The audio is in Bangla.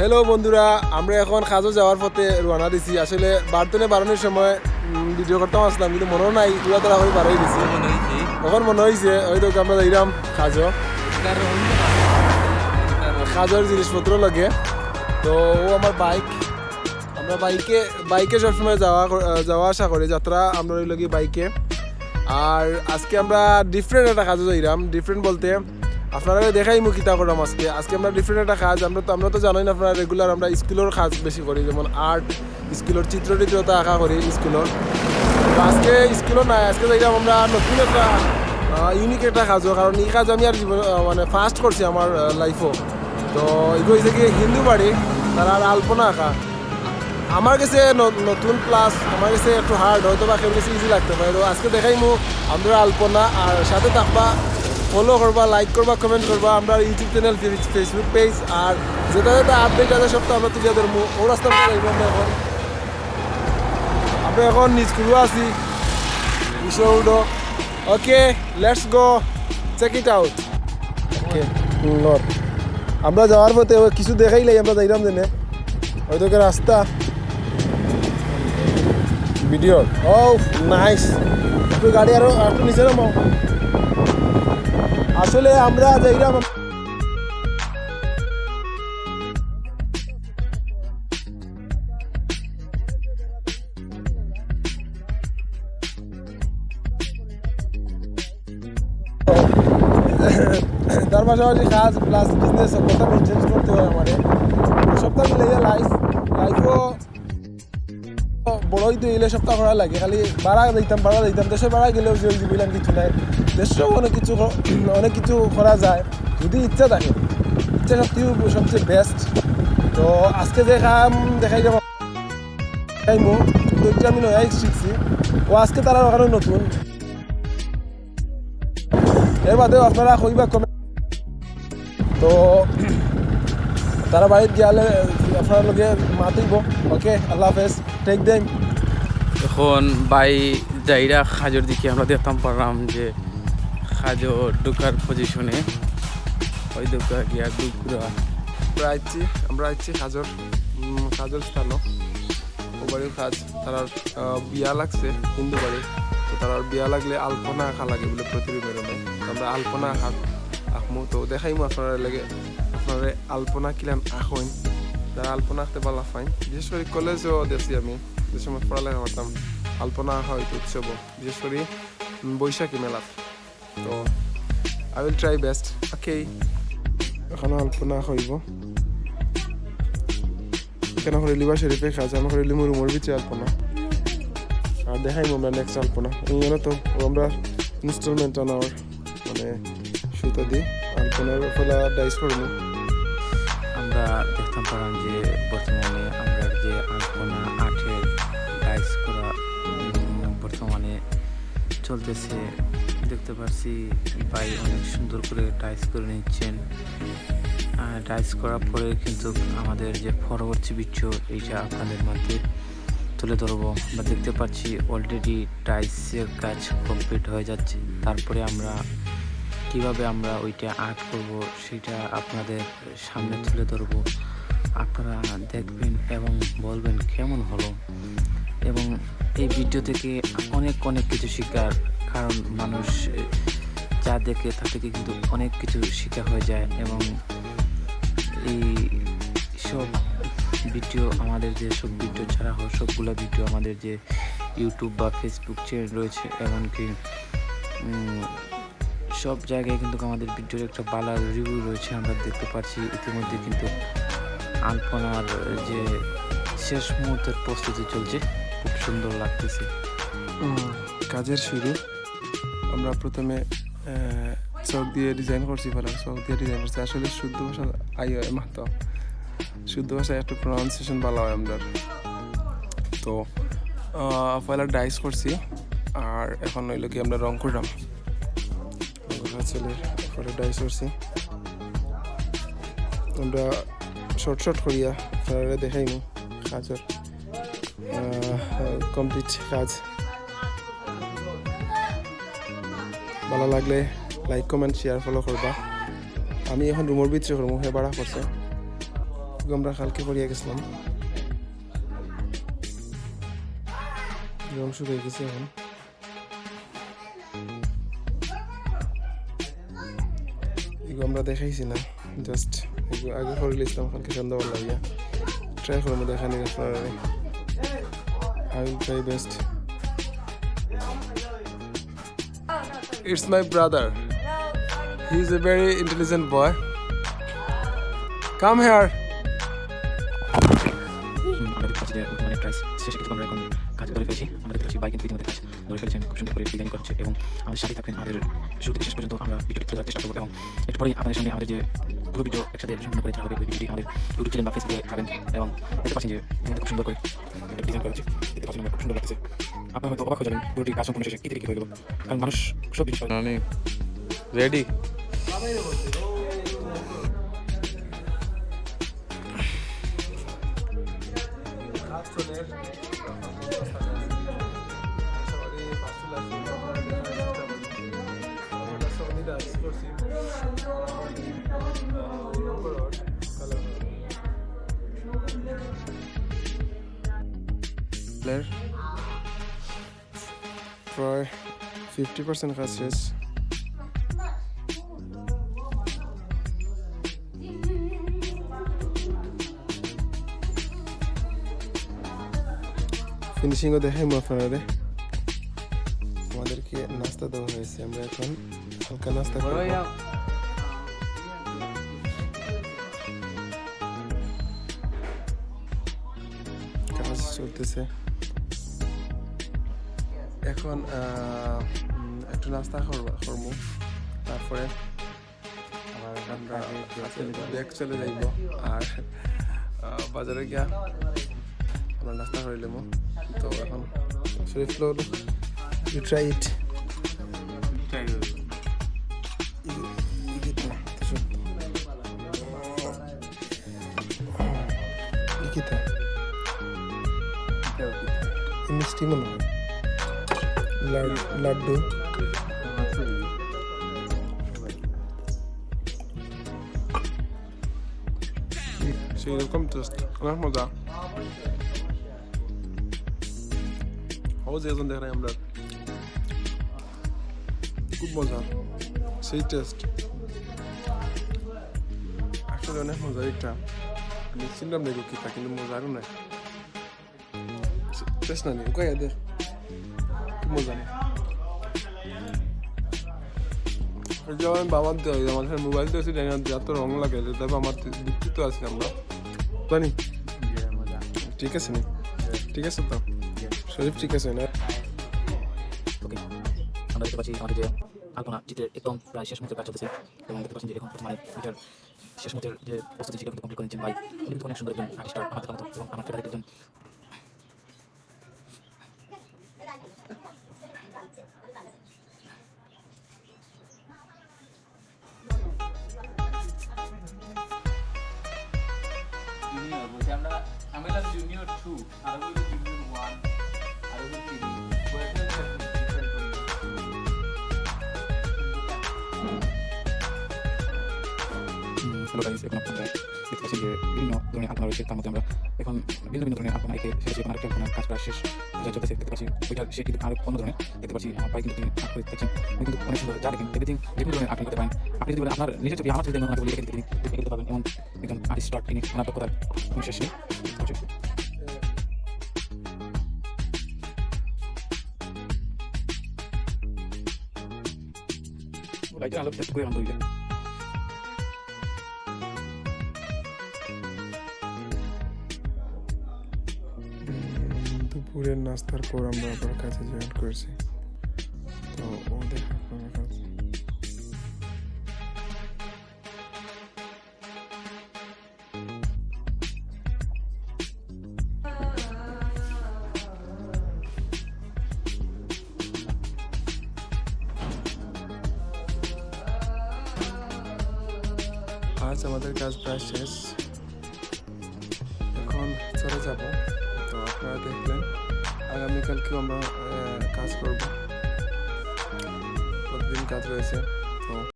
হ্যালো বন্ধুরা। আমরা এখন খাজো যাওয়ার পথে রওনা দিছি। আসলে বারতনে বারোনের সময় ভিডিও করতাম আসলাম কিন্তু মনেও নাই পুরা তারা হয়ে বাড়াই দিছি তখন মনে হয়েছে ওই তো আমরা যাইলাম খাজো। খাজোর জিনিসপত্র লাগে। তো ও আমার বাইক। আমরা বাইকে বাইকে সবসময় যাওয়া যাওয়া আসা করি যাত্রা আমরা ওই লগে বাইকে। আর আজকে আমরা ডিফারেন্ট একটা কাজে যাইলাম ডিফারেন্ট বলতে আপনারা দেখাই মুখ কিতা করলাম আজকে। আজকে আমরা ডিফারেন্ট একটা কাজ, আমরা তো আমরা তো জানোই না আপনারা রেগুলার আমরা স্কুলের কাজ বেশি করি, যেমন আর্ট স্কুলের চিত্র টিত্রতা আঁকা করি স্কুলের আজকে স্কুলও নাই, আজকে যাইলাম আমরা নতুন একটা ইউনিক একটা কাজও কারণ এই কাজ আমি আর জীবন মানে ফার্স্ট করছি আমার লাইফও তো এগুলো হয়েছে কি, হিন্দু বাড়ি তারা আর আলপনা আঁকা। আমার কাছে নতুন প্লাস আমার কাছে একটু হার্ড হয়তো বা কেউ কাছে ইজি লাগতে পারে তো আজকে দেখাই মু আমরা আলপনা আর সাথে থাকবা ফলো করবা লাইক করবা কমেন্ট করবা। আমরা ইউটিউব চ্যানেল ফেসবুক পেজ আর যেটা যেটা আপডেট আছে সব তো আমরা তুলে ধরবো। ও রাস্তা এখন। আমরা এখন নিজ করু আছি। উডো okay let's go check it out okay আমরা যাওয়ার পথে কিছু দেখাইলাই আমরা যাইলাম জেনে ওইদিকে রাস্তা। ভিডিও ও নাইস একটু গাড়ি আরও একটু নিচে নামাও। আসলে আমরা যাইলাম তার পাশাপাশি কাজ প্লাস বিজনেস সবটা মেনটেন করতে হয় আমার। সপ্তাহ মিলাইয়া লাইফ লাইফও বড়ই এলে সপ্তাহ করা লাগে। খালি বাড়া দিতাম বাড়া দিতাম। দেশে বাড়া গেলেও যে জীবিলাম কিছু নাই দেশেও অনেক কিছু অনেক কিছু করা যায়। যদি ইচ্ছা থাকে, ইচ্ছা শক্তি সবচেয়ে বেস্ট তো আজকে যে কাম দেখাই যাব আমি নয়া শিখছি। ও আজকে তারা ওখানে নতুন। এর বাদেও আপনারা কইবা কমে তো তারা বাড়িতে গিয়ালে, আপনার লগে মাতিব। ওকে আল্লাহ হাফেজ। টেক দেম এখন বাই যাইরা খাজোর দিকে আমরা দেখতাম পারলাম যে খাজো ঢুকার পজিশনে ওই ঢুকা গিয়া ডুকরা আমরা আইছি আমরা আইছি হাজর উম, হাজর স্থানও। ও বাড়ির কাজ তার বিয়া লাগছে হিন্দু বাড়ি তো তার বিয়া লাগলে আলপনা আঁকা লাগে বলে তো আমরা আলপনা আঁকা আঁকমু। তো দেখাইমু আপনারা লাগে আপনারা আলপনা কিলান আঁকইন। যারা আলপনা আঁকতে ভালো পাইন বিশেষ করে কলেজেও দেখছি আমি যে সময় পড়ালেখা করতাম আলপনা হয়তো উৎসব বিশেষ করে বৈশাখী মেলাত তো I will try best okay এখানে আলপনা হইব। এখানে করে লিবা শরীফে কাজ আমরা করে লিমুর রুমের ভিতরে আলপনা আর দেখাইব আমরা নেক্সট আলপনা এই তো ও আমরা ইনস্টলমেন্ট আনার মানে সুতা দিই। আলপনার ফলে ডাইস করব আমরা দেখতাম পারলাম যে বর্তমানে আমরা যে আলপনা আর্টের ডাইস করা বর্তমানে চলতেছে। দেখতে পাচ্ছি ভাই অনেক সুন্দর করে টাইস করে নিচ্ছেন। টাইস করার পরে কিন্তু আমাদের যে পরবর্তী বিচ্ছ এইটা আপনাদের মধ্যে তুলে ধরবো। আমরা দেখতে পাচ্ছি অলরেডি টাইসের কাজ কমপ্লিট হয়ে যাচ্ছে। তারপরে আমরা কীভাবে আমরা ওইটা আর্ট করব, সেটা আপনাদের সামনে তুলে ধরবো। আপনারা দেখবেন এবং বলবেন কেমন হলো। এবং এই ভিডিও থেকে অনেক অনেক কিছু শেখার কারণ মানুষ যা দেখে তা থেকে কিন্তু অনেক কিছু শেখা হয়ে যায় এবং এই সব ভিডিও আমাদের যে সব ভিডিও ছাড়া হয়, সবগুলো ভিডিও আমাদের যে ইউটিউব বা ফেসবুক চ্যানেল রয়েছে, এমনকি সব জায়গায় কিন্তু আমাদের ভিডিওর একটা ভালো রিভিউ রয়েছে, আমরা দেখতে পাচ্ছি। ইতিমধ্যে কিন্তু আলপনার যে শেষ মুহূর্তের প্রস্তুতি চলছে। সুন্দর লাগতেছে। কাজের শুরু আমরা প্রথমে চক দিয়ে ডিজাইন করছি ফেলার চক দিয়ে ডিজাইন করছি। আসলে শুদ্ধ ভাষা আই হয় মাত্র শুদ্ধ ভাষায় একটু প্রনাউন্সিয়েশন ভালো হয় আমাদের। তো পয়লা ডাইস করছি। আর এখন হইল কি আমরা রং করলাম। ছেলের পরে ডাইস করছি। আমরা শর্ট শর্ট করিয়া আপনারা দেখাইমু। কাজের কমপ্লিট কাজ। ভালো লাগলে লাইক কমেন্ট শেয়ার ফলো করবা। আমি এখন রুমের ভিতরে করব হে বাড়া করছে এগুলো আমরা কালকে করিয়া গেছিলাম। রং শুরু হয়ে গেছে এখন। আমরা দেখাইছি না জাস্ট এগুলো আগে করে লিখলাম কালকে সন্ধ্যাবেলা। লাগিয়া ট্রাই করব দেখানি আপনারা I will try best It's my brother. He's a very intelligent boy. Come here. হুম, আমরা দেখতে পাচ্ছি যে বর্তমানে প্রাইস শেষে আমরা খুব সুন্দর করে ডিজাইন করছে এবং আমাদের সাথে থাকবেন আমাদের শুরু থেকে শেষ পর্যন্ত আমরা ভিডিওটি তুলে চেষ্টা করব এবং একটু পরেই আপনাদের সামনে আমাদের যে পুরো ভিডিও একসাথে সম্পূর্ণ করে থাকবে ভিডিওটি আমাদের ইউটিউব চ্যানেল বা ফেসবুকে পাবেন এবং দেখতে পাচ্ছেন যে খুব সুন্দর করে ডিজাইন করা হচ্ছে দেখতে পাচ্ছেন খুব সুন্দর লাগতেছে। আপনার হয়তো অবাক হয়ে যাবেন পুরোটি কাজ সম্পূর্ণ শেষে কী থেকে কী হয়ে গেল। কারণ মানুষ সব জিনিস পারে। মানে রেডি প্রায় ফিফটি পার্সেন্ট কাজ শেষ ফিনিশিংও দেখাই আপনারা আমাদেরকে নাস্তা দেওয়া হয়েছে আমরা এখন হালকা নাস্তা করব। চলতেছে। এখন একটু নাস্তা করব তারপরে আমরা ব্যাগ চলে যাইব। আর বাজারে গিয়া আমরা নাস্তা করে নেব। তো এখন শরীফ লোল ইউ ট্রাই ইট লাড- লাড্ডু। সেই রকম টেস্ট অনেক মজা। হাউস এখন দেখাই আমরা খুব মজা। সেই টেস্ট আসলে অনেক মজা এটা। আমি চিনলাম না কিতা কিন্তু মজা আরও নাই। টেস্ট না নিয়ে কয়া দেখ মজা নেই যেমন বাবার দেওয়া আমাদের মোবাইল তো আছে জানি না এত রং লাগে তবে আমার দুঃখিত আছি আমরা। জানি। ঠিক আছে নি। ঠিক আছে তো। শরীফ ঠিক আছে না। ওকে। আমরা দেখতে পাচ্ছি আমাদের যে আলপনা চিত্রের একদম প্রায় শেষ মুহূর্তের কাজ চলতেছে এবং দেখতে পাচ্ছেন যে এখন বর্তমানে এটার শেষ মুহূর্তের যে প্রস্তুতি সেটা কিন্তু কমপ্লিট করে নিচ্ছেন ভাই। উনি কিন্তু অনেক সুন্দর একজন আর্টিস্টার আমাদের মতো এবং আমার ফেভারিট একজন বলছি আমরা, আমি হলাম জুনিয়র টু আর ওই জুনিয়র ওয়ান আর ওই থ্রি হ্যালো গাইস এখন আপনারা দেখতে পাচ্ছেন যে বিভিন্ন ধরনের আলপনা রয়েছে তার মধ্যে আমরা এখন ভিন্ন ভিন্ন ধরনের আলপনা এঁকে সেটা এখন আরেকটা আলপনার কাজ প্রায় শেষ পর্যায়ে চলতেছে, দেখতে পাচ্ছি। ওইটা সে কিন্তু আরও অন্য ধরনের, দেখতে পাচ্ছি, আমার ভাই কিন্তু তিনি আর্ট করে কিন্তু অনেক সুন্দর, যা দেখেন এভরিথিং বিভিন্ন ধরনের আর্ট করতে পারেন। আপনি যদি আপনার নিজের ছবি, আমার ছবি দেখবেন বলে লিখে দিতে দিতে পারবেন এমন একজন আর্টিস্ট স্টার্ট তিনি ওনার দক্ষতার কোনো শেষ পাচ্ছি। আলো সেট করে দুপুরের নাস্তার পর আমরা আবার কাছে জয়েন করেছি। তো ওদের আপনার আজ আমাদের কাজ প্রায় শেষ। এখন চলে যাব। আপনারা দেখলেন আগামীকালকেও আমরা কাজ করব। প্রতিদিন কাজ রয়েছে?